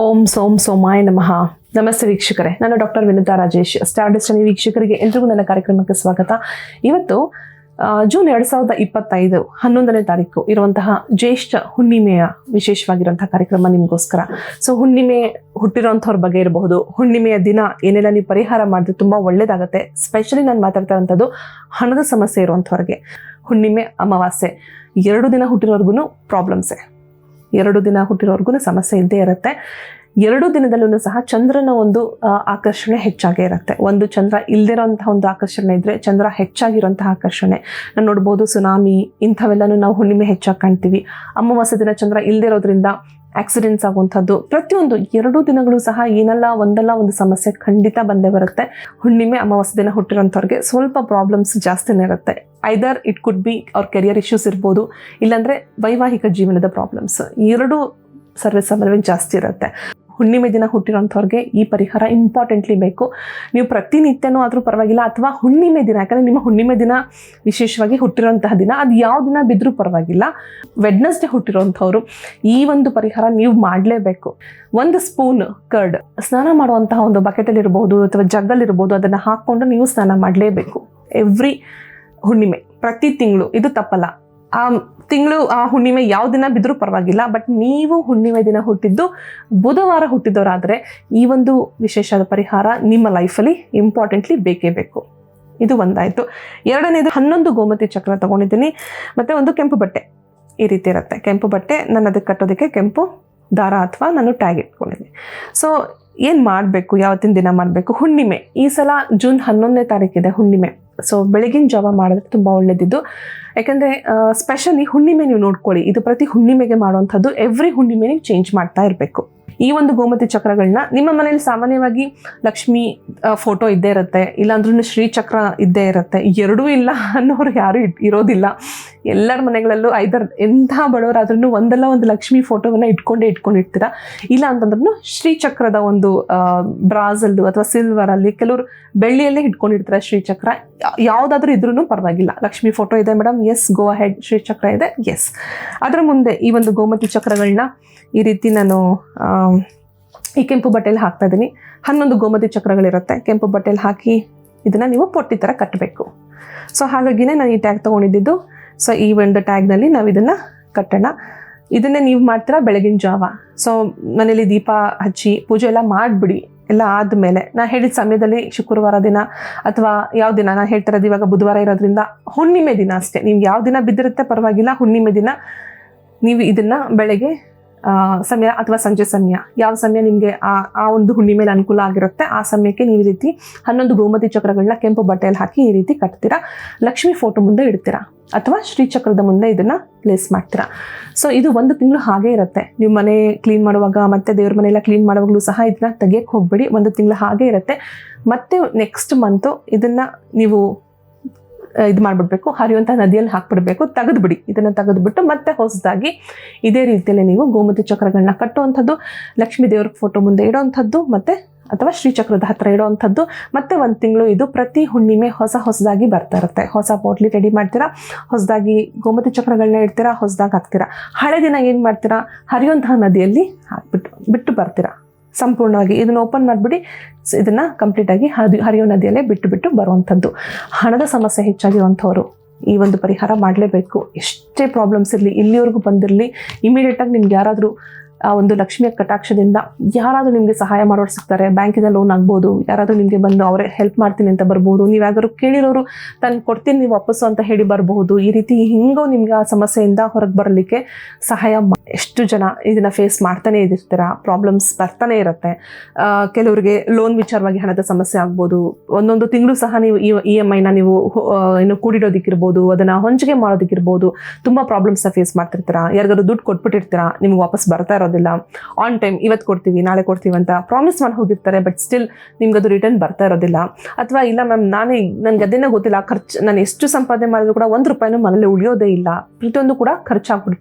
ಓಂ ಸೋಂ ಸೋಮಾಯ ನಮಃ. ನಮಸ್ತೆ ವೀಕ್ಷಕರೇ. ನಾನು ಡಾಕ್ಟರ್ ವಿನಿತಾ ರಾಜೇಶ್, ಸ್ಟಾರ್ ಅನಿ ವೀಕ್ಷಕರಿಗೆ ಎಲ್ರಿಗೂ ನನ್ನ ಕಾರ್ಯಕ್ರಮಕ್ಕೆ ಸ್ವಾಗತ. ಇವತ್ತು ಜೂನ್ ಎರಡು ಸಾವಿರದ ಇಪ್ಪತ್ತೈದು, ಹನ್ನೊಂದನೇ ತಾರೀಕು ಇರುವಂತಹ ಜ್ಯೇಷ್ಠ ಹುಣ್ಣಿಮೆಯ ವಿಶೇಷವಾಗಿರುವಂತಹ ಕಾರ್ಯಕ್ರಮ ನಿಮಗೋಸ್ಕರ. ಸೊ ಹುಣ್ಣಿಮೆ ಹುಟ್ಟಿರೋಂಥವ್ರ ಬಗ್ಗೆ ಇರಬಹುದು. ಹುಣ್ಣಿಮೆಯ ದಿನ ಏನೆಲ್ಲ ನೀವು ಪರಿಹಾರ ಮಾಡಿದ್ರೆ ತುಂಬ ಒಳ್ಳೇದಾಗುತ್ತೆ. ಸ್ಪೆಷಲಿ ನಾನು ಮಾತಾಡ್ತಾ ಇರೋಂಥದ್ದು ಹಣದ ಸಮಸ್ಯೆ ಇರುವಂಥವ್ರಿಗೆ. ಹುಣ್ಣಿಮೆ ಅಮಾವಾಸ್ಯೆ. ಎರಡು ದಿನ ಹುಟ್ಟಿರೋರ್ಗು ಪ್ರಾಬ್ಲಮ್ಸೇ ಎರಡು ದಿನ ಹುಟ್ಟಿರೋರ್ಗು ಸಮಸ್ಯೆ ಇದ್ದೇ ಇರುತ್ತೆ. ಎರಡು ದಿನದಲ್ಲೂ ಸಹ ಚಂದ್ರನ ಒಂದು ಆಕರ್ಷಣೆ ಹೆಚ್ಚಾಗೇ ಇರುತ್ತೆ. ಒಂದು ಚಂದ್ರ ಇಲ್ದಿರೋಂತಹ ಒಂದು ಆಕರ್ಷಣೆ ಇದ್ರೆ ಚಂದ್ರ ಹೆಚ್ಚಾಗಿರುವಂತಹ ಆಕರ್ಷಣೆ. ನಾವು ನೋಡ್ಬೋದು ಸುನಾಮಿ, ಇಂಥವೆಲ್ಲನೂ ನಾವು ಹುಣ್ಣಿಮೆ ಹೆಚ್ಚಾಗಿ ಕಾಣ್ತೀವಿ. ಅಮಾವಾಸ್ಯ ದಿನ ಚಂದ್ರ ಇಲ್ದಿರೋದ್ರಿಂದ ಆಕ್ಸಿಡೆಂಟ್ಸ್ ಆಗುವಂಥದ್ದು. ಪ್ರತಿಯೊಂದು ಎರಡು ದಿನಗಳು ಸಹ ಏನಲ್ಲ ಒಂದಲ್ಲ ಒಂದು ಸಮಸ್ಯೆ ಖಂಡಿತ ಬಂದೇ ಬರುತ್ತೆ. ಹುಣ್ಣಿಮೆ, ಅಮಾವಾಸ್ಯ ದಿನ ಹುಟ್ಟಿರೋಂಥವ್ರಿಗೆ ಸ್ವಲ್ಪ ಪ್ರಾಬ್ಲಮ್ಸ್ ಜಾಸ್ತಿನೇ ಇರುತ್ತೆ. ಐದರ್ ಇಟ್ ಕುಡ್ ಬಿ ಅವ್ರ ಕೆರಿಯರ್ ಇಶ್ಯೂಸ್ ಇರ್ಬೋದು, ಇಲ್ಲಾಂದರೆ ವೈವಾಹಿಕ ಜೀವನದ ಪ್ರಾಬ್ಲಮ್ಸ್ ಎರಡು ಸರ್ವಿಸ್ ಸಾಮಾನ್ಯವಾಗಿ ಜಾಸ್ತಿ ಇರುತ್ತೆ. ಹುಣ್ಣಿಮೆ ದಿನ ಹುಟ್ಟಿರೋಂಥವ್ರಿಗೆ ಈ ಪರಿಹಾರ ಇಂಪಾರ್ಟೆಂಟ್ಲಿ ಬೇಕು. ನೀವು ಪ್ರತಿನಿತ್ಯನೂ ಆದರೂ ಪರವಾಗಿಲ್ಲ, ಅಥವಾ ಹುಣ್ಣಿಮೆ ದಿನ, ಯಾಕಂದರೆ ನಿಮ್ಮ ಹುಣ್ಣಿಮೆ ದಿನ ವಿಶೇಷವಾಗಿ ಹುಟ್ಟಿರೋಂತಹ ದಿನ, ಅದು ಯಾವ ದಿನ ಬಿದ್ದರೂ ಪರವಾಗಿಲ್ಲ. ವೆಡ್ನಸ್ಡೇ ಹುಟ್ಟಿರೋಂಥವ್ರು ಈ ಒಂದು ಪರಿಹಾರ ನೀವು ಮಾಡಲೇಬೇಕು. ಒಂದು ಸ್ಪೂನ್ ಕರ್ಡ್ ಸ್ನಾನ ಮಾಡುವಂತಹ ಒಂದು ಬಕೆಟಲ್ಲಿ ಇರ್ಬೋದು, ಅಥವಾ ಜಗ್ಗಲ್ಲಿರ್ಬೋದು ಅದನ್ನು ಹಾಕ್ಕೊಂಡು ನೀವು ಸ್ನಾನ ಮಾಡಲೇಬೇಕು. ಎವ್ರಿ ಹುಣ್ಣಿಮೆ, ಪ್ರತಿ ತಿಂಗಳು. ಇದು ತಪ್ಪಲ್ಲ. ಆ ತಿಂಗಳು, ಆ ಹುಣ್ಣಿಮೆ ಯಾವ ದಿನ ಬಿದ್ದರೂ ಪರವಾಗಿಲ್ಲ, ಬಟ್ ನೀವು ಹುಣ್ಣಿಮೆ ದಿನ ಹುಟ್ಟಿದ್ದು, ಬುಧವಾರ ಹುಟ್ಟಿದವರಾದರೆ ಈ ಒಂದು ವಿಶೇಷವಾದ ಪರಿಹಾರ ನಿಮ್ಮ ಲೈಫಲ್ಲಿ ಇಂಪಾರ್ಟೆಂಟ್ಲಿ ಬೇಕೇ ಬೇಕು. ಇದು ಒಂದಾಯಿತು. ಎರಡನೇದು, ಹನ್ನೊಂದು ಗೋಮತಿ ಚಕ್ರ ತಗೊಂಡಿದ್ದೀನಿ. ಮತ್ತು ಒಂದು ಕೆಂಪು ಬಟ್ಟೆ ಈ ರೀತಿ ಇರುತ್ತೆ. ಕೆಂಪು ಬಟ್ಟೆ, ನಾನು ಅದಕ್ಕೆ ಕಟ್ಟೋದಕ್ಕೆ ಕೆಂಪು ದಾರ ಅಥವಾ ನಾನು ಟ್ಯಾಗ್ ಇಟ್ಕೊಂಡಿದ್ದೀನಿ. ಸೊ ಏನು ಮಾಡಬೇಕು? ಯಾವತ್ತಿನ ದಿನ ಮಾಡಬೇಕು? ಹುಣ್ಣಿಮೆ. ಈ ಸಲ ಜೂನ್ ಹನ್ನೊಂದನೇ ತಾರೀಕಿದೆ ಹುಣ್ಣಿಮೆ. ಸೊ ಬೆಳಗಿನ ಜಾವ ಮಾಡಿದ್ರೆ ತುಂಬ ಒಳ್ಳೆಯದಿದ್ದು ಯಾಕಂದರೆ ಸ್ಪೆಷಲಿ ಹುಣ್ಣಿಮೆ ನೀವು ನೋಡ್ಕೊಳ್ಳಿ. ಇದು ಪ್ರತಿ ಹುಣ್ಣಿಮೆಗೆ ಮಾಡುವಂಥದ್ದು. ಎವ್ರಿ ಹುಣ್ಣಿಮೆ ನೀವು ಚೇಂಜ್ ಮಾಡ್ತಾ ಇರಬೇಕು. ಈ ಒಂದು ಗೋಮತಿ ಚಕ್ರಗಳನ್ನ ನಿಮ್ಮ ಮನೇಲಿ ಸಾಮಾನ್ಯವಾಗಿ ಲಕ್ಷ್ಮಿ ಫೋಟೋ ಇದ್ದೇ ಇರುತ್ತೆ. ಇಲ್ಲಾಂದ್ರೂ ಶ್ರೀಚಕ್ರ ಇದ್ದೇ ಇರುತ್ತೆ. ಎರಡೂ ಇಲ್ಲ ಅನ್ನೋರು ಯಾರು ಇರೋದಿಲ್ಲ. ಎಲ್ಲರ ಮನೆಗಳಲ್ಲೂ ಐದರ್ ಎಂಥ ಬಡವರಾದ್ರೂ ಒಂದಲ್ಲ ಒಂದು ಲಕ್ಷ್ಮಿ ಫೋಟೋವನ್ನು ಇಟ್ಕೊಂಡೇ ಇಟ್ಕೊಂಡಿರ್ತೀರ? ಇಲ್ಲ ಅಂತಂದ್ರೂ ಶ್ರೀಚಕ್ರದ ಒಂದು ಬ್ರಾಸಲ್ಲು ಅಥವಾ ಸಿಲ್ವರಲ್ಲಿ ಕೆಲವರು ಬೆಳ್ಳಿಯಲ್ಲೇ ಇಟ್ಕೊಂಡಿರ್ತಾರೆ ಶ್ರೀಚಕ್ರ. ಯಾವುದಾದ್ರೂ ಇದ್ರೂ ಪರವಾಗಿಲ್ಲ. ಲಕ್ಷ್ಮಿ ಫೋಟೋ ಇದೆ ಮೇಡಮ್. ಎಸ್ ಗೋ ಹೆಡ್ ಶ್ರೀಚಕ್ರ ಇದೆ. ಎಸ್ ಅದರ ಮುಂದೆ ಈ ಒಂದು ಗೋಮತಿ ಚಕ್ರಗಳನ್ನ ಈ ರೀತಿ ನಾನು ಈ ಕೆಂಪು ಬಟ್ಟೆಯಲ್ಲಿ ಹಾಕ್ತಾ ಇದ್ದೀನಿ. ಹನ್ನೊಂದು ಗೋಮತಿ ಚಕ್ರಗಳಿರುತ್ತೆ. ಕೆಂಪು ಬಟ್ಟೆಯಲ್ಲಿ ಹಾಕಿ ಇದನ್ನು ನೀವು ಪೊಟ್ಟಿ ಥರ ಕಟ್ಟಬೇಕು ಸೊ ಹಾಗಾಗಿನೇ ನಾನು ಈ ಟ್ಯಾಗ್ ತೊಗೊಂಡಿದ್ದು. ಸೊ ಈ ಒಂದು ಟ್ಯಾಗ್ನಲ್ಲಿ ನಾವು ಇದನ್ನು ಕಟ್ಟೋಣ. ಇದನ್ನೇ ನೀವು ಮಾಡ್ತೀರಾ ಬೆಳಗಿನ ಜಾವ? ಸೊ ಮನೇಲಿ ದೀಪ ಹಚ್ಚಿ ಪೂಜೆ ಎಲ್ಲ ಮಾಡಿಬಿಡಿ. ಎಲ್ಲ ಆದಮೇಲೆ, ನಾ ಹೇಳಿದ ಸಮಯದಲ್ಲಿ ಶುಕ್ರವಾರ ದಿನ ಅಥವಾ ಯಾವ ದಿನ ನಾನು ಹೇಳ್ತಿರೋದು ಇವಾಗ ಬುಧವಾರ ಇರೋದ್ರಿಂದ ಹುಣ್ಣಿಮೆ ದಿನ ಅಷ್ಟೇ. ನೀವು ಯಾವ ದಿನ ಬಿದ್ದಿರುತ್ತೆ ಪರವಾಗಿಲ್ಲ, ಹುಣ್ಣಿಮೆ ದಿನ ನೀವು ಇದನ್ನು ಬೆಳಗ್ಗೆ ಸಮಯ ಅಥವಾ ಸಂಜೆ ಸಮಯ. ಯಾವ ಸಮಯ ನಿಮಗೆ ಆ ಆ ಒಂದು ಹುಣ್ಣಿಮೆಲಿ ಅನುಕೂಲ ಆಗಿರುತ್ತೆ, ಆ ಸಮಯಕ್ಕೆ ನೀವು ಈ ರೀತಿ ಹನ್ನೊಂದು ಗೋಮತಿ ಚಕ್ರಗಳನ್ನ ಕೆಂಪು ಬಟ್ಟೆಯಲ್ಲಿ ಹಾಕಿ ಈ ರೀತಿ ಕಟ್ತೀರಾ. ಲಕ್ಷ್ಮಿ ಫೋಟೋ ಮುಂದೆ ಇಡ್ತೀರಾ. ಅಥವಾ ಶ್ರೀಚಕ್ರದ ಮುಂದೆ ಇದನ್ನ ಪ್ಲೇಸ್ ಮಾಡ್ತೀರಾ? ಸೊ ಇದು ಒಂದು ತಿಂಗಳು ಹಾಗೆ ಇರುತ್ತೆ. ನೀವು ಮನೆ ಕ್ಲೀನ್ ಮಾಡುವಾಗ, ಮತ್ತೆ ದೇವ್ರ ಮನೆಯೆಲ್ಲ ಕ್ಲೀನ್ ಮಾಡುವಾಗಲೂ ಸಹ ಇದನ್ನ ತೆಗಿಯಕ್ಕೆ ಹೋಗಬೇಡಿ. ಒಂದು ತಿಂಗಳು ಹಾಗೆ ಇರುತ್ತೆ. ಮತ್ತೆ ನೆಕ್ಸ್ಟ್ ಮಂತು ಇದನ್ನ ನೀವು ಇದು ಮಾಡಿಬಿಡ್ಬೇಕು. ಹರಿಯುವಂಥ ನದಿಯಲ್ಲಿ ಹಾಕ್ಬಿಡ್ಬೇಕು. ತೆಗೆದುಬಿಡಿ. ಇದನ್ನು ತೆಗೆದುಬಿಟ್ಟು ಮತ್ತೆ ಹೊಸದಾಗಿ ಇದೇ ರೀತಿಯಲ್ಲಿ ನೀವು ಗೋಮತಿ ಚಕ್ರಗಳನ್ನ ಕಟ್ಟುವಂಥದ್ದು, ಲಕ್ಷ್ಮೀ ದೇವ್ರ ಫೋಟೋ ಮುಂದೆ ಇಡೋವಂಥದ್ದು ಮತ್ತೆ ಅಥವಾ ಶ್ರೀಚಕ್ರದ ಹತ್ರ ಇಡುವಂಥದ್ದು ಮತ್ತೆ ಒಂದು ತಿಂಗಳು ಇದು ಪ್ರತಿ ಹುಣ್ಣಿಮೆ ಹೊಸ ಹೊಸದಾಗಿ ಬರ್ತಾ ಇರುತ್ತೆ. ಹೊಸ ಪೋಟ್ಲಿ ರೆಡಿ ಮಾಡ್ತೀರಾ? ಹೊಸದಾಗಿ ಗೋಮತಿ ಚಕ್ರಗಳನ್ನ ಇಡ್ತೀರಾ? ಹೊಸದಾಗಿ ಹಾಕ್ತೀರಾ? ಹಳೆ ದಿನ ಏನು ಮಾಡ್ತೀರಾ? ಹರಿಯುವಂತಹ ನದಿಯಲ್ಲಿ ಹಾಕ್ಬಿಟ್ಟು ಬಿಟ್ಟು ಬರ್ತೀರಾ? ಸಂಪೂರ್ಣವಾಗಿ ಇದನ್ನು ಓಪನ್ ಮಾಡಿಬಿಡಿ. ಇದನ್ನು ಕಂಪ್ಲೀಟಾಗಿ ಹರಿ, ಹರಿಯೋ ನದಿಯಲ್ಲೇ ಬಿಟ್ಟು ಬಿಟ್ಟು ಬರುವಂಥದ್ದು. ಹಣದ ಸಮಸ್ಯೆ ಹೆಚ್ಚಾಗಿರುವಂಥವ್ರು ಈ ಒಂದು ಪರಿಹಾರ ಮಾಡಲೇಬೇಕು. ಎಷ್ಟೇ ಪ್ರಾಬ್ಲಮ್ಸ್ ಇರಲಿ, ಇಲ್ಲಿವರೆಗೂ ಬಂದಿರಲಿ ಇಮಿಡಿಯೇಟಾಗಿ ನಿಮ್ಗೆ ಯಾರಾದರೂ ಆ ಒಂದು ಲಕ್ಷ್ಮಿಯ ಕಟಾಕ್ಷದಿಂದ ಯಾರಾದರೂ ನಿಮಗೆ ಸಹಾಯ ಮಾಡೋರು ಸಿಗ್ತಾರೆ ಬ್ಯಾಂಕಿಂದ ಲೋನ್ ಆಗ್ಬೋದು, ಯಾರಾದರೂ ನಿಮಗೆ ಬಂದು ಅವರೇ ಹೆಲ್ಪ್ ಮಾಡ್ತೀನಿ ಅಂತ ಬರ್ಬೋದು ನೀವು ಯಾವ್ದಾದ್ರು ಕೇಳಿರೋರು ತಾನು ಕೊಡ್ತೀನಿ ನೀವು ವಾಪಸ್ಸು ಅಂತ ಹೇಳಿ ಬರಬಹುದು ಈ ರೀತಿ ಹಿಂಗೋ ನಿಮ್ಗೆ ಆ ಸಮಸ್ಯೆಯಿಂದ ಹೊರಗೆ ಬರಲಿಕ್ಕೆ ಸಹಾಯ ಎಷ್ಟು ಜನ ಇದನ್ನು ಫೇಸ್ ಮಾಡ್ತಾನೆ ಇದ್ದಿರ್ತೀರ ಪ್ರಾಬ್ಲಮ್ಸ್ ಬರ್ತಾನೆ ಇರುತ್ತೆ. ಕೆಲವರಿಗೆ ಲೋನ್ ವಿಚಾರವಾಗಿ ಹಣದ ಸಮಸ್ಯೆ ಆಗ್ಬೋದು. ಒಂದೊಂದು ತಿಂಗಳು ಸಹ ನೀವು ಇ ಎಂ ಐನ ನೀವು ಏನು ಕೂಡಿಡೋದಕ್ಕಿರ್ಬೋದು, ಅದನ್ನು ಹೊಂಚಿಕೆ ಮಾಡೋದಕ್ಕಿರ್ಬೋದು, ತುಂಬ ಪ್ರಾಬ್ಲಮ್ಸ್ನ ಫೇಸ್ ಮಾಡ್ತಿರ್ತೀರ. ಯಾರಿಗಾದ್ರು ದುಡ್ಡು ಕೊಟ್ಬಿಟ್ಟಿರ್ತೀರಾ, ನಿಮ್ಗೆ ವಾಪಸ್ ಬರ್ತಾ ಇರೋದಿಲ್ಲ. ಆನ್ ಟೈಮ್ ಇವತ್ತು ಕೊಡ್ತೀವಿ, ನಾಳೆ ಕೊಡ್ತೀವಿ ಅಂತ ಪ್ರಾಮಿಸ್ ಮಾಡಿ ಹೋಗಿರ್ತಾರೆ ಬಟ್ ಸ್ಟಿಲ್ ನಿಮ್ಗೆ ಅದು ರಿಟರ್ನ್ ಬರ್ತಾ ಇರೋದಿಲ್ಲ. ಅಥವಾ ಇಲ್ಲ ಮ್ಯಾಮ್ ನಾನೇ ನನಗೆ ಅದೇನೋ ಗೊತ್ತಿಲ್ಲ ಖರ್ಚು, ನಾನು ಎಷ್ಟು ಸಂಪಾದನೆ ಮಾಡಿದ್ರು ಕೂಡ ಒಂದು ರೂಪಾಯಿನೂ ಮನೇಲಿ ಉಳಿಯೋದೇ ಇಲ್ಲ. ಪ್ರತಿಯೊಂದು ಕೂಡ ಖರ್ಚಾಗ್ಬಿಡ್,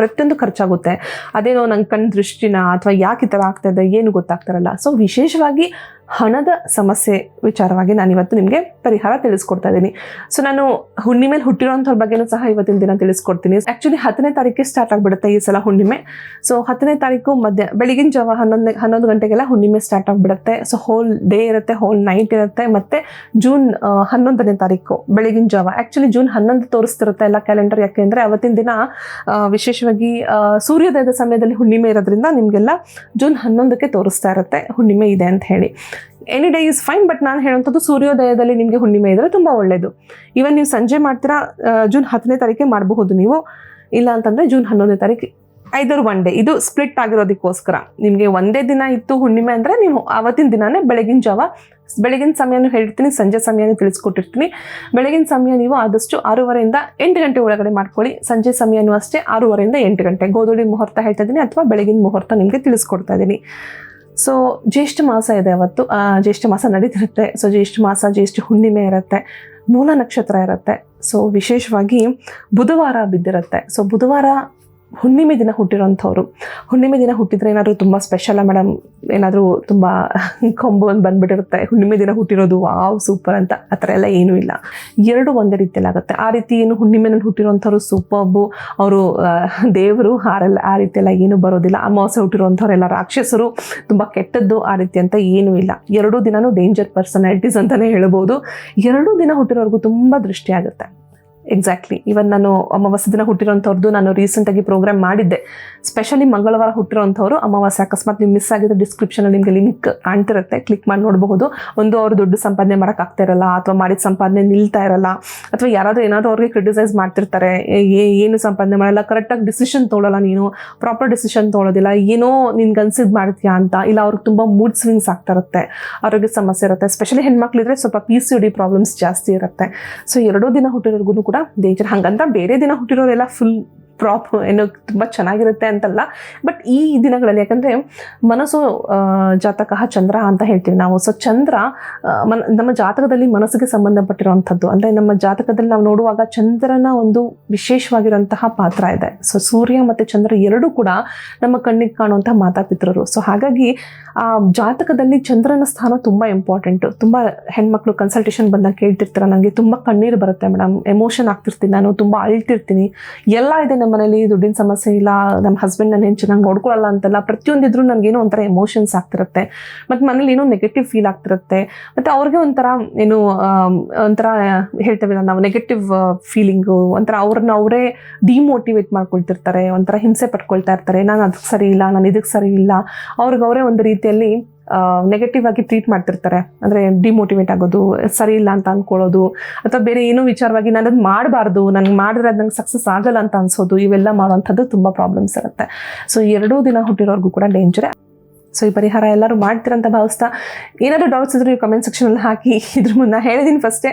ಪ್ರತಿಯೊಂದು ಖರ್ಚಾಗುತ್ತೆ ಅದೇನೋ ನಂಗೆ ಕಣ್ ದೃಷ್ಟಿನ ಅಥವಾ ಯಾಕೆ ಈ ಥರ ಆಗ್ತಾ ಇದೆ, ಏನು ಗೊತ್ತಾಗ್ತಾರಲ್ಲ ಸೊ ವಿಶೇಷವಾಗಿ ಹಣದ ಸಮಸ್ಯೆ ವಿಚಾರವಾಗಿ ನಾನು ಇವತ್ತು ನಿಮಗೆ ಪರಿಹಾರ ತಿಳಿಸ್ಕೊಡ್ತಾ ಇದ್ದೀನಿ. ಸೊ ನಾನು ಹುಣ್ಣಿಮೆ ಹುಟ್ಟಿರೋಂಥವ್ರ ಬಗ್ಗೆನೂ ಸಹ ಇವತ್ತಿನ ದಿನ ತಿಳಿಸ್ಕೊಡ್ತೀನಿ. ಆ್ಯಕ್ಚುಲಿ ಹತ್ತನೇ ತಾರೀಕಿಗೆ ಸ್ಟಾರ್ಟ್ ಆಗಿಬಿಡುತ್ತೆ ಈ ಸಲ ಹುಣ್ಣಿಮೆ. ಸೊ ಹತ್ತನೇ ತಾರೀಕು ಮಧ್ಯ, ಬೆಳಗಿನ ಜಾವ ಹನ್ನೊಂದು ಹನ್ನೊಂದು ಗಂಟೆಗೆಲ್ಲ ಹುಣ್ಣಿಮೆ ಸ್ಟಾರ್ಟ್ ಆಗಿಬಿಡುತ್ತೆ. ಸೊ ಹೋಲ್ ಡೇ ಇರುತ್ತೆ ಹೋಲ್ ನೈಟ್ ಇರುತ್ತೆ. ಮತ್ತು ಜೂನ್ ಹನ್ನೊಂದನೇ ತಾರೀಕು ಬೆಳಗಿನ ಜಾವ. ಆ್ಯಕ್ಚುಲಿ ಜೂನ್ ಹನ್ನೊಂದು ತೋರಿಸ್ತಿರುತ್ತೆ ಎಲ್ಲ ಕ್ಯಾಲೆಂಡರ್ ಯಾಕೆಂದರೆ ಅವತ್ತಿನ ದಿನ ವಿಶೇಷವಾಗಿ ಸೂರ್ಯೋದಯದ ಸಮಯದಲ್ಲಿ ಹುಣ್ಣಿಮೆ ಇರೋದ್ರಿಂದ ನಿಮಗೆಲ್ಲ ಜೂನ್ ಹನ್ನೊಂದಕ್ಕೆ ತೋರಿಸ್ತಾ ಇರುತ್ತೆ ಹುಣ್ಣಿಮೆ ಇದೆ ಅಂತ ಹೇಳಿ. Any day is fine but ನಾನು ಹೇಳುವಂಥದ್ದು ಸೂರ್ಯೋದಯದಲ್ಲಿ ನಿಮಗೆ ಹುಣ್ಣಿಮೆ ಇದ್ದರೆ ತುಂಬ ಒಳ್ಳೆಯದು ಈವನ್ ನೀವು ಸಂಜೆ ಮಾಡ್ತೀರಾ ಜೂನ್ ಹತ್ತನೇ ತಾರೀಕೆ ಮಾಡಬಹುದು ನೀವು. ಇಲ್ಲ ಅಂತಂದರೆ ಜೂನ್ ಹನ್ನೊಂದನೇ ತಾರೀಕು ಐದರ್ ಒನ್ ಡೇ ಇದು ಸ್ಪ್ಲಿಟ್ ಆಗಿರೋದಕ್ಕೋಸ್ಕರ. ನಿಮಗೆ ಒಂದೇ ದಿನ ಇತ್ತು ಹುಣ್ಣಿಮೆ ಅಂದರೆ ನೀವು ಆವತ್ತಿನ ದಿನಾನೇ ಬೆಳಗಿನ ಜಾವ, ಬೆಳಗಿನ ಸಮಯನೂ ಹೇಳ್ತೀನಿ ಸಂಜೆ ಸಮಯನೂ ತಿಳಿಸ್ಕೊಟ್ಟಿರ್ತೀನಿ. ಬೆಳಗಿನ ಸಮಯ ನೀವು ಆದಷ್ಟು ಆರೂವರೆಯಿಂದ ಎಂಟು ಗಂಟೆ ಒಳಗಡೆ ಮಾಡ್ಕೊಳ್ಳಿ. ಸಂಜೆ ಸಮಯನೂ ಅಷ್ಟೇ ಆರೂವರೆಯಿಂದ ಎಂಟು ಗಂಟೆ. ಗೋಧೂಳಿ ಮುಹೂರ್ತ ಹೇಳ್ತಾ ಇದ್ದೀನಿ, ಅಥವಾ ಬೆಳಗಿನ ಮುಹೂರ್ತ ನಿಮಗೆ ತಿಳಿಸ್ಕೊಡ್ತಾ ಇದ್ದೀನಿ. ಸೊ ಜ್ಯೇಷ್ಠ ಮಾಸ ಇದೆ ಅವತ್ತು. ಜ್ಯೇಷ್ಠ ಮಾಸ ನಡೀತಿರುತ್ತೆ. ಸೊ ಜ್ಯೇಷ್ಠ ಮಾಸ, ಜ್ಯೇಷ್ಠ ಹುಣ್ಣಿಮೆ ಇರುತ್ತೆ. ಮೂಲ ನಕ್ಷತ್ರ ಇರುತ್ತೆ. ಸೊ ವಿಶೇಷವಾಗಿ ಬುಧವಾರ ಬಿದ್ದಿರುತ್ತೆ. ಸೊ ಬುಧವಾರ ಹುಣ್ಣಿಮೆ ದಿನ ಹುಟ್ಟಿರೋಂಥವ್ರು ಹುಣ್ಣಿಮೆ ದಿನ ಹುಟ್ಟಿದ್ರೆ ಏನಾದರೂ ತುಂಬ ಸ್ಪೆಷಲ್ಲ ಮೇಡಮ್ ಏನಾದರೂ ತುಂಬ ಕೊಂಬು ಒಂದು ಬಂದ್ಬಿಟ್ಟಿರುತ್ತೆ. ಹುಣ್ಣಿಮೆ ದಿನ ಹುಟ್ಟಿರೋದು ವಾವ್ ಸೂಪರ್ ಅಂತ. ಆ ಥರ ಎಲ್ಲ ಏನೂ ಇಲ್ಲ. ಎರಡು ಒಂದೇ ರೀತಿಯಲ್ಲಿ ಆಗುತ್ತೆ. ಆ ರೀತಿ ಏನು ಹುಣ್ಣಿಮೆನಲ್ಲಿ ಹುಟ್ಟಿರೋಂಥವ್ರು ಸೂಪರ್ಬು ಅವರು ದೇವರು ಹಾರೆಲ್ಲ ಆ ರೀತಿಯೆಲ್ಲ ಏನೂ ಬರೋದಿಲ್ಲ. ಅಮಾವಾಸ್ಯೆ ಹುಟ್ಟಿರೋಂಥವ್ರೆಲ್ಲ ರಾಕ್ಷಸರು ತುಂಬ ಕೆಟ್ಟದ್ದು ಆ ರೀತಿ ಅಂತ ಏನೂ ಇಲ್ಲ. ಎರಡೂ ದಿನವೂ ಡೇಂಜರ್ ಪರ್ಸನಾಲಿಟೀಸ್ ಅಂತಲೇ ಹೇಳ್ಬೋದು. ಎರಡೂ ದಿನ ಹುಟ್ಟಿರೋರ್ಗೂ ತುಂಬ ದೃಷ್ಟಿ ಆಗುತ್ತೆ. ಎಕ್ಸಾಕ್ಟ್ಲಿ ಇವನ್ ನಾನು ಅಮಾವಾಸ್ಯ ದಿನ ಹುಟ್ಟಿರೋಂಥವ್ರದ್ದು ನಾನು ರೀಸೆಂಟಾಗಿ ಪ್ರೋಗ್ರಾಮ್ ಮಾಡಿದ್ದೆ. ಸ್ಪೆಷಲಿ ಮಂಗಳವಾರ ಹುಟ್ಟಿರೋಂಥವ್ರು ಅಮಾವಾಸ್ಯ ಅಕಸ್ಮಾತ್ ನೀವು ಮಿಸ್ ಆಗಿದ್ರೆ ಡಿಸ್ಕ್ರಿಪ್ಷನಲ್ಲಿ ನಿಮಗೆ ಲಿಂಕ್ ಕಾಣ್ತಿರುತ್ತೆ. ಕ್ಲಿಕ್ ಮಾಡಿ ನೋಡಬಹುದು. ಒಂದು ಅವರು ದುಡ್ಡು ಸಂಪಾದನೆ ಮಾಡೋಕ್ಕಾಗ್ತಾ ಇರಲ್ಲ, ಅಥವಾ ಮಾಡಿದ ಸಂಪಾದನೆ ನಿಲ್ತಾ ಇರಲ್ಲ, ಅಥವಾ ಯಾರಾದರೂ ಏನಾದರೂ ಅವ್ರಿಗೆ ಕ್ರಿಟಿಸೈಸ್ ಮಾಡ್ತಿರ್ತಾರೆ ಏನು ಸಂಪಾದನೆ ಮಾಡಲ್ಲ ಕರೆಕ್ಟಾಗಿ ಡಿಸಿಷನ್ ತೊಗೊಳಲ್ಲ ನೀನು ಪ್ರಾಪರ್ ಡಿಸಿಷನ್ ತೊಗೊಳೋದಿಲ್ಲ, ಏನೋ ನಿನ್ಗೆ ಅನ್ಸಿದ್ ಮಾಡ್ತೀಯಾ ಅಂತ, ಇಲ್ಲ ಅವ್ರಿಗೆ ತುಂಬ ಮೂಡ್ ಸ್ವಿಂಗ್ಸ್ ಆಗ್ತಾ ಇರುತ್ತೆ ಆರೋಗ್ಯ ಸಮಸ್ಯೆ ಇರುತ್ತೆ. ಸ್ಪೆಷಲಿ ಹೆಣ್ಮಕ್ಳಿದ್ರೆ ಸ್ವಲ್ಪ ಪಿ ಸಿ ಡಿ ಪ್ರಾಬ್ಲಮ್ಸ್ ಜಾಸ್ತಿ ಇರುತ್ತೆ. ಸೊ ಎರಡೂ ದಿನ ಹುಟ್ಟಿರೋರ್ಗು ಕೂಡ ಡೇಂಜರ್ ಹಂಗಂತ ಬೇರೆ ದಿನ ಹುಟ್ಟಿರೋರೆಲ್ಲ ಫುಲ್ ಪ್ರಾಪ್ ಏನು ತುಂಬ ಚೆನ್ನಾಗಿರುತ್ತೆ ಅಂತಲ್ಲ. ಬಟ್ ಈ ದಿನಗಳಲ್ಲಿ ಯಾಕಂದರೆ ಮನಸ್ಸು ಜಾತಕ ಚಂದ್ರ ಅಂತ ಹೇಳ್ತೀವಿ ನಾವು. ಸೊ ಚಂದ್ರ ಮನ, ನಮ್ಮ ಜಾತಕದಲ್ಲಿ ಮನಸ್ಸಿಗೆ ಸಂಬಂಧಪಟ್ಟಿರುವಂಥದ್ದು. ಅಂದರೆ ನಮ್ಮ ಜಾತಕದಲ್ಲಿ ನಾವು ನೋಡುವಾಗ ಚಂದ್ರನ ಒಂದು ವಿಶೇಷವಾಗಿರುವಂತಹ ಪಾತ್ರ ಇದೆ. ಸೊ ಸೂರ್ಯ ಮತ್ತು ಚಂದ್ರ ಎರಡೂ ಕೂಡ ನಮ್ಮ ಕಣ್ಣಿಗೆ ಕಾಣುವಂಥ ಮಾತಾಪಿತ್ರರು ಸೊ ಹಾಗಾಗಿ, ಆ, ಜಾತಕದಲ್ಲಿ ಚಂದ್ರನ ಸ್ಥಾನ ತುಂಬ ಇಂಪಾರ್ಟೆಂಟು ತುಂಬ ಹೆಣ್ಮಕ್ಳು ಕನ್ಸಲ್ಟೇಷನ್ ಬಂದಾಗ ಕೇಳ್ತಿರ್ತಾರೆ ನನಗೆ ತುಂಬ ಕಣ್ಣೀರು ಬರುತ್ತೆ ಮೇಡಮ್ ಎಮೋಷನ್ ಆಗ್ತಿರ್ತೀನಿ, ನಾನು ತುಂಬ ಅಳ್ತಿರ್ತೀನಿ. ಎಲ್ಲ ಇದೆ ನಮ್ಮ ಮನೇಲಿ ದುಡ್ಡಿನ ಸಮಸ್ಯೆ ಇಲ್ಲ ನಮ್ಮ ಹಸ್ಬೆಂಡ್ ನಾನು ಏನು ಚೆನ್ನಾಗಿ ನೋಡ್ಕೊಳ್ಳಲ್ಲ ಅಂತಲ್ಲ, ಪ್ರತಿಯೊಂದಿದ್ರು ನನಗೇನೋ ಒಂಥರ ಎಮೋಷನ್ಸ್ ಆಗ್ತಿರುತ್ತೆ. ಮತ್ತು ಮನೇಲಿ ಏನೋ ನೆಗೆಟಿವ್ ಫೀಲ್ ಆಗ್ತಿರುತ್ತೆ. ಮತ್ತು ಅವ್ರಿಗೆ ಒಂಥರ ಏನು ಒಂಥರ ಹೇಳ್ತೇವೆ ನಾವು ನೆಗೆಟಿವ್ ಫೀಲಿಂಗು ಒಂಥರ ಅವ್ರನ್ನ ಅವರೇ ಡಿಮೋಟಿವೇಟ್ ಮಾಡ್ಕೊಳ್ತಿರ್ತಾರೆ, ಒಂಥರ ಹಿಂಸೆ ಪಟ್ಕೊಳ್ತಾ ಇರ್ತಾರೆ, ನಾನು ಅದಕ್ಕೆ ಸರಿ ಇಲ್ಲ, ನಾನು ಇದಕ್ಕೆ ಸರಿ ಇಲ್ಲ. ಅವ್ರಿಗೆ ಅವರೇ ಒಂದು ರೀತಿಯಲ್ಲಿ ನೆಗೆಟಿವ್ ಆಗಿ ಟ್ರೀಟ್ ಮಾಡ್ತಿರ್ತಾರೆ. ಅಂದರೆ ಡಿಮೋಟಿವೇಟ್ ಆಗೋದು, ಸರಿ ಇಲ್ಲ ಅಂತ ಅಂದ್ಕೊಳ್ಳೋದು ಅಥವಾ ಬೇರೆ ಏನೋ ವಿಚಾರವಾಗಿ ನಾನು ಅದು ಮಾಡಬಾರ್ದು ನನಗೆ ಮಾಡಿದ್ರೆ ಅದು ನಂಗೆ ಸಕ್ಸಸ್ ಆಗಲ್ಲ ಅಂತ ಅನ್ಸೋದು, ಇವೆಲ್ಲ ಮಾಡುವಂಥದ್ದು ತುಂಬ ಪ್ರಾಬ್ಲಮ್ಸ್ ಇರುತ್ತೆ. ಸೊ ಎರಡೂ ದಿನ ಹುಟ್ಟಿರೋರ್ಗೂ ಕೂಡ ಡೇಂಜರ್ ಸೊ ಈ ಪರಿಹಾರ ಎಲ್ಲರೂ ಮಾಡ್ತೀರಂತ ಭಾವಿಸ್ತಾ, ಏನಾದರೂ ಡೌಟ್ಸ್ ಇದ್ರೆ ಕಮೆಂಟ್ ಸೆಕ್ಷನಲ್ಲಿ ಹಾಕಿ. ಇದ್ರ ಮುನ್ನ ಹೇಳಿದ್ದೀನಿ ಫಸ್ಟೇ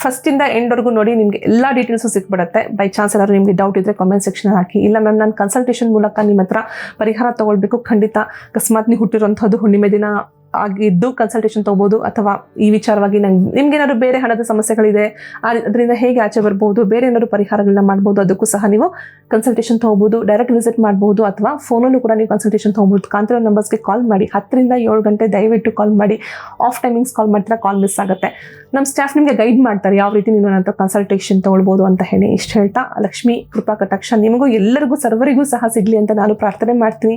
ಫಸ್ಟಿಂದ ಎಂಡ್ವರೆಗೂ ನೋಡಿ ನಿಮಗೆ ಎಲ್ಲ ಡೀಟೇಲ್ಸು ಸಿಕ್ಬಿಡುತ್ತೆ. ಬೈ ಚಾನ್ಸ್ ಏನಾದರೂ ನಿಮಗೆ ಡೌಟ್ ಇದ್ದರೆ ಕಾಮೆಂಟ್ ಸೆಕ್ಷನ್ ಹಾಕಿ. ಇಲ್ಲ ಮ್ಯಾಮ್ ನಾನು ಕನ್ಸಲ್ಟೇಷನ್ ಮೂಲಕ ನಿಮ್ಮ ಹತ್ರ ಪರಿಹಾರ ತೊಗೊಳ್ಬೇಕು. ಖಂಡಿತ ಅಕಸ್ಮಾತ್ ನೀವು ಹುಟ್ಟಿರೋಂಥದ್ದು ಹುಣ್ಣಿಮೆ ದಿನ ಆಗಿದ್ದು ಕನ್ಸಲ್ಟೇಷನ್ ತೊಗೋಬೋದು ಅಥವಾ ಈ ವಿಚಾರವಾಗಿ ನಂಗೆ ನಿಮ್ಗೇನಾದ್ರು ಬೇರೆ ಹಣದ ಸಮಸ್ಯೆಗಳಿದೆ ಅದರಿಂದ ಹೇಗೆ ಆಚೆ ಬರ್ಬೋದು, ಬೇರೆ ಏನಾದ್ರು ಪರಿಹಾರಗಳನ್ನ ಮಾಡ್ಬೋದು ಅದಕ್ಕೂ ಸಹ ನೀವು ಕನ್ಸಲ್ಟೇಷನ್ ತೊಗೋಬೋದು ಡೈರೆಕ್ಟ್ ವಿಸಿಟ್ ಮಾಡ್ಬೋದು ಅಥವಾ ಫೋನಲ್ಲೂ ಕೂಡ ನೀವು ಕನ್ಸಲ್ಟೇಷನ್ ತೊಗೋಬೋದು. ಕಾಂತರ ನಂಬರ್ಸ್ಗೆ ಕಾಲ್ ಮಾಡಿ, ಹತ್ತರಿಂದ ಏಳು ಗಂಟೆ ದಯವಿಟ್ಟು ಕಾಲ್ ಮಾಡಿ. ಆಫ್ ಟೈಮಿಂಗ್ಸ್ ಕಾಲ್ ಮಾಡ್ತೀರಾ ಕಾಲ್ ಮಿಸ್ ಆಗುತ್ತೆ. ನಮ್ಮ ಸ್ಟಾಫ್ ನಿಮಗೆ ಗೈಡ್ ಮಾಡ್ತಾರೆ, ಯಾವ ರೀತಿ ನೀವು ನನ್ನ ಕನ್ಸಲ್ಟೇಷನ್ ತೊಗೊಳ್ಬೋದು ಅಂತ ಹೇಳಿ. ಇಷ್ಟು ಹೇಳ್ತಾ, ಲಕ್ಷ್ಮಿ, ಕೃಪಾ, ಕಟಾಕ್ಷ, ನಿಮಗೂ ಎಲ್ಲರಿಗೂ, ಸರ್ವರಿಗೂ ಸಹ ಸಿಗಲಿ ಅಂತ ನಾನು ಪ್ರಾರ್ಥನೆ ಮಾಡ್ತೀನಿ.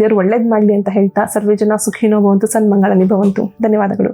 ದೇವ್ರು ಒಳ್ಳೇದು ಮಾಡಲಿ ಅಂತ ಹೇಳ್ತಾ ಸರ್ವೇ ಜನ ಸುಖಿನೋ ಭವಂತು ಸನ್ಮಂಗಳ ನಿಭವಂತು ಧನ್ಯವಾದಗಳು.